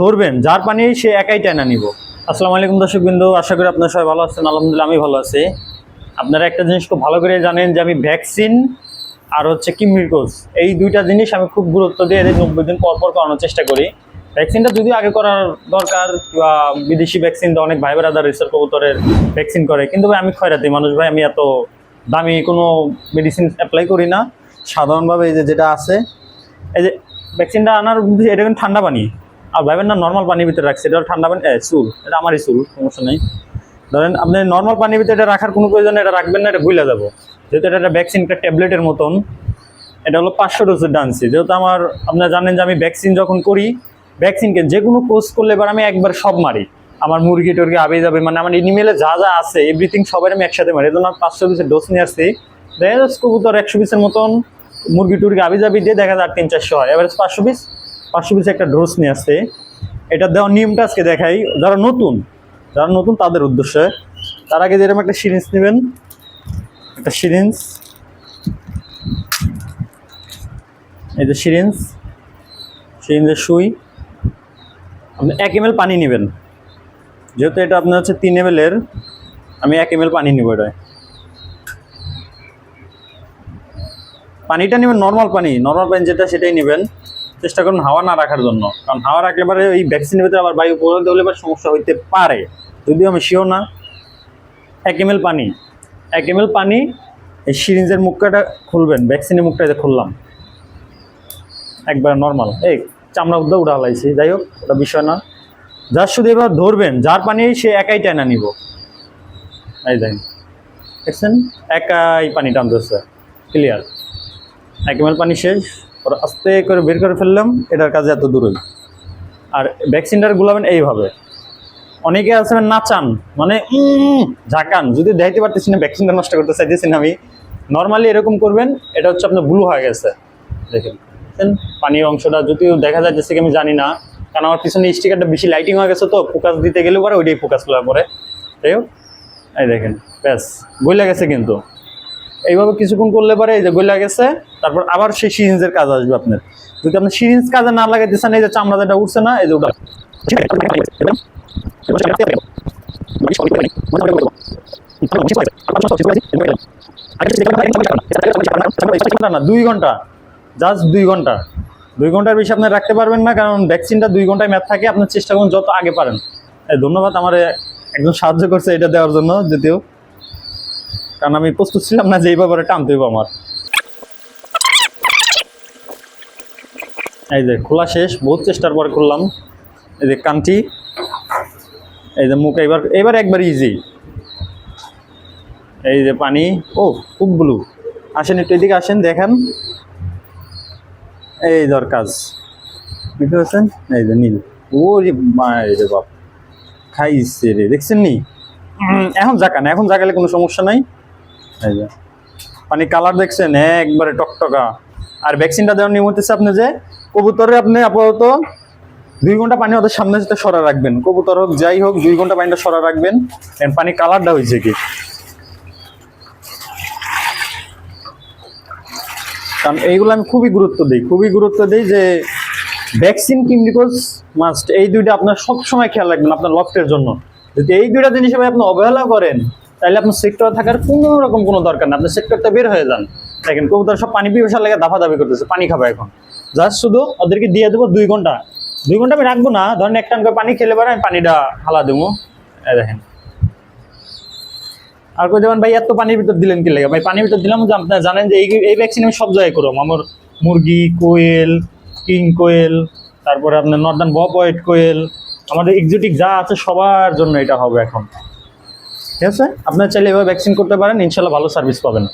ধরবেন, যার পানি সে একাই টেনা নিব। আসসালামু আলাইকুম দর্শক বিন্দু, আশা করি আপনারা সবাই ভালো আছেন, আলহামদুলিল্লাহ আমি ভালো আছি। আপনারা একটা জিনিস খুব ভালো করে জানেন যে আমি ভ্যাকসিন আর হচ্ছে কিমিরকোজ এই দুইটা জিনিস আমি খুব গুরুত্ব দিয়ে এদের নব্বই দিন পর পর করানোর চেষ্টা করি। ভ্যাকসিনটা যদিও আগে করার দরকার বা বিদেশি ভ্যাকসিন অনেক ভাই বেড়াদার রিসার্চ কবুতরের ভ্যাকসিন করে, কিন্তু ভাই আমি খয়রাতি মানুষ ভাই, আমি এত দামি কোনো মেডিসিন অ্যাপ্লাই করি না। সাধারণভাবে এই যে যেটা আছে, এই যে ভ্যাকসিনটা আনার এটা কিন্তু ঠান্ডা পানি। আর ভাবেন না নর্মাল পানির ভিতরে রাখছে। এটা ঠান্ডা পানি চুল। এটা আমারই চুল, সমস্যা নেই। ধরেন আপনি নর্মাল পানির ভিতরে এটা রাখার কোনো প্রয়োজন এটা রাখবেন না, এটা ভুলে যাব। যেহেতু এটা একটা ভ্যাকসিন একটা ট্যাবলেটের মতন, এটা হলো পাঁচশো ডোজের ডানছি যেহেতু আমার, আপনারা জানেন যে আমি ভ্যাকসিন যখন করি ভ্যাকসিনকে যে কোনো কোর্স করলে এবার আমি একবার সব মারি। আমার মুরগি টুরগি আবে যাবে মানে আমার এনিমেলে যা যা আছে এভরিথিং সবাই আমি একসাথে মারি। জন্য আমি পাঁচশো পিসের ডোজ নিয়ে আসছি। দেখা যাচ্ছে কবুতর একশো পিসের মতন মুরগি টুরগি আবি যাবি দিয়ে দেখা যায় তিন চারশো হয়। এবার পাঁচশো পিস পাঁচশো পিস একটা ডোজ নিয়ে আসছে। এটা দেওয়ার নিয়মটা আজকে দেখাই। যারা নতুন যারা নতুন তাদের উদ্দেশ্যে। তার আগে যেরকম একটা সিরিঞ্জ নেবেন, একটা সিরিঞ্জ। এই যে সিরিঞ্জ, সিরিঞ্জের সুই। আপনি এক এম পানি নেবেন। যেহেতু এটা আপনার হচ্ছে তিন এম আমি এক এম পানি নিব এটায়। পানিটা নেবেন নর্মাল পানি নর্মাল পানি যেটা সেটাই নেবেন। চেষ্টা করুন হাওয়া না রাখার জন্য। কারণ হাওয়া রাখলে পরে ওই ভ্যাকসিনের ভিতরে আবার বায়ু প্রবাহিত হলে পরে সমস্যা হইতে পারে। যদিও আমি শিও না। এক এম পানি। এক এম পানি, এই সিরিঞ্জের মুখটা খুলবেন। ভ্যাকসিনের মুখটা যে খুললাম। একবার নর্মাল এই চামড়া উদ্যোগ উঠা হলাইছি যাই হোক, ওটা বিষয় না। যার শুধু এবার ধরবেন, যার পানি সে একাই টানা নিব। এই দেখেন। দেখছেন? একাই পানি টানতেছে। ক্লিয়ার এক এম পানি শেষ। ওরা আস্তে করে বের করে ফেললাম, এটার কাজে এত দূরই আর ভ্যাকসিনটার গুলাবেন এইভাবে। অনেকে আছে নাচান মানে ঝাঁকান। যদি দেখাইতে পারতেছি না ভ্যাকসিনটা নষ্ট করতে চাইতেছি না আমি। নর্মালি এরকম করবেন, এটা হচ্ছে আপনার ব্লু হয়ে গেছে। দেখেন? পানির অংশটা, যদিও দেখা যাচ্ছে কি আমি জানি না, কারণ আমার পিছনে স্টিকারটা বেশি লাইটিং হয়ে গেছে তো ফোকাস দিতে গেলে পরে ওইটাই ফোকাস করা পরে। যাই হোক, এই দেখেন, ব্যাস গইলা গেছে কিন্তু। এইভাবে কিছুক্ষণ করলে পরে এই যে গইলা গেছে তারপর আবার সেই সিরিঞ্জের কাজ আসবে আপনার। যদি আপনি সিরিঞ্জ কাজে না লাগাইতে চান এই যে চামড়া যেটা উঠছে না এই যে ওটা। না দুই ঘণ্টা। জাস্ট দুই ঘণ্টা। দুই ঘণ্টার বেশি আপনি রাখতে পারবেন না কারণ ভ্যাকসিনটা দুই ঘন্টায় ম্যাথ থাকে আপনার চেষ্টা করুন যত আগে পারেন। ধন্যবাদ আমার একজন সাহায্য করছে এটা দেওয়ার জন্য যদিও। কারণ আমি প্রস্তুত ছিলাম না যে এই ব্যাপারে টানতে হইব আমার। এই যে খোলা শেষ, বহুত চেষ্টার পর করলাম। এই যে কান্টি এই যে মুখ এবার এবার একবার ইজি এই যে পানি, ও, খুব ব্লু আসেন একটু এদিকে আসেন, দেখেন। এই ধর কাজ। বুঝতে পারছেন? এই যে নীল। ও রে বাপ। খাইছে রে, দেখছেন নি? এখন জাকান এখন জাগালে কোনো সমস্যা নাই। এই যে। পানি কালার দেখছেন, একবারে টকটকা। আর ভ্যাকসিনটা দেওয়ার নিয়ম হচ্ছে আপনি যে, কবুতরে আপনি আপাতত দুই ঘণ্টা পানি ওদের সামনে সাথে সরা রাখবেন। কবুতর হোক, যাই হোক, দুই ঘণ্টা পানিটা সরা রাখবেন। পানি কালারটা হয়েছে কি? কারণ এইগুলো আমি খুবই গুরুত্ব দিই। খুবই গুরুত্ব দিই যে, ভ্যাকসিন, কিমনিকোজ মাস্ট এই দুইটা আপনার সবসময় খেয়াল রাখবেন আপনার লক্ষ্যের জন্য। যদি এই দুইটা জিনিস আপনি অবহেলা করেন তাহলে আপনার সেক্টরে থাকার কোনো রকম কোনো দরকার নেই আপনার সেক্টরটা বের হয়ে যান। দেখেন, কবুতর সব পানি পিপাসার লেগে দাফা দাবি করতেছে, পানি খাবে এখন। জাস্ট শুধু ওদেরকে দিয়ে দেবো দুই ঘণ্টা। দুই ঘণ্টা আমি রাখব না, ধরেন একটা টান করে পানি খেলে পারে আমি পানিটা হালা দেবো। দেখেন। আর কই দেবেন, ভাই, এত পানির ভিতর দিলেন কি লাগে? ভাই, পানির ভিতর দিলাম যে আপনারা জানেন যে এই এই ভ্যাকসিন আমি সব জায়গায় করব। আমার মুরগি, কোয়েল, কিং কোয়েল, তারপরে আপনার নর্দার্ন হোয়াইট কোয়েল, আমাদের এক্সোটিক যা আছে সবার জন্য এটা হবে এখন। ঠিক আছে। আপনার চাইলে এভাবে ভ্যাকসিন করতে পারেন ইনশাল্লাহ ভালো সার্ভিস পাবেন।